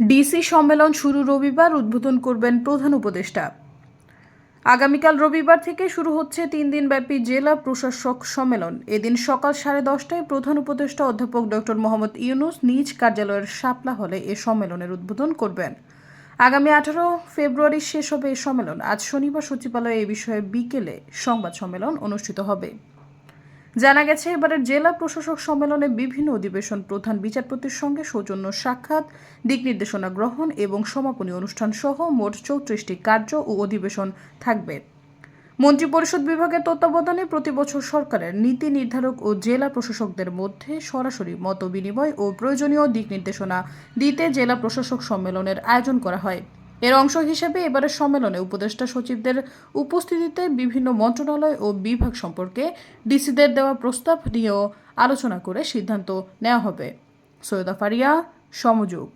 DC সম্মেলন শুরু রবিবার, উদ্বোধন করবেন প্রধান উপদেষ্টা। আগামীকাল রবিবার থেকে শুরু হচ্ছে তিন দিনব্যাপী জেলা প্রশাসক সম্মেলন। এদিন সকাল সাড়ে দশটায় প্রধান উপদেষ্টা অধ্যাপক ডক্টর মোহাম্মদ ইউনুস নিজ কার্যালয়ের শাপলা হলে এ সম্মেলনের উদ্বোধন করবেন। আগামী আঠারো ফেব্রুয়ারি শেষ হবে এই সম্মেলন। আজ শনিবার সচিবালয়ে এ বিষয়ে বিকেলে সংবাদ সম্মেলন অনুষ্ঠিত হবে। জানা গেছে, এবারের জেলা প্রশাসক সম্মেলনে বিভিন্ন অধিবেশন প্রধান বিচারপতির সঙ্গে সৌজন্য সাক্ষাৎ, দিক নির্দেশনা গ্রহণ এবং সমাপনী অনুষ্ঠান সহ মোট চৌত্রিশটি কার্য ও অধিবেশন থাকবে। মন্ত্রিপরিষদ বিভাগের তত্ত্বাবধানে প্রতি বছর সরকারের নীতি নির্ধারক ও জেলা প্রশাসকদের মধ্যে সরাসরি মত বিনিময় ও প্রয়োজনীয় দিক নির্দেশনা দিতে জেলা প্রশাসক সম্মেলনের আয়োজন করা হয়। এর অংশ হিসেবে এবারের সম্মেলনে উপদেষ্টা সচিবদের উপস্থিতিতে বিভিন্ন মন্ত্রণালয় ও বিভাগ সম্পর্কে ডিসিদের দেওয়া প্রস্তাব নিয়েও আলোচনা করে সিদ্ধান্ত নেওয়া হবে। সৈয়দা ফারিয়া, সমযোগ।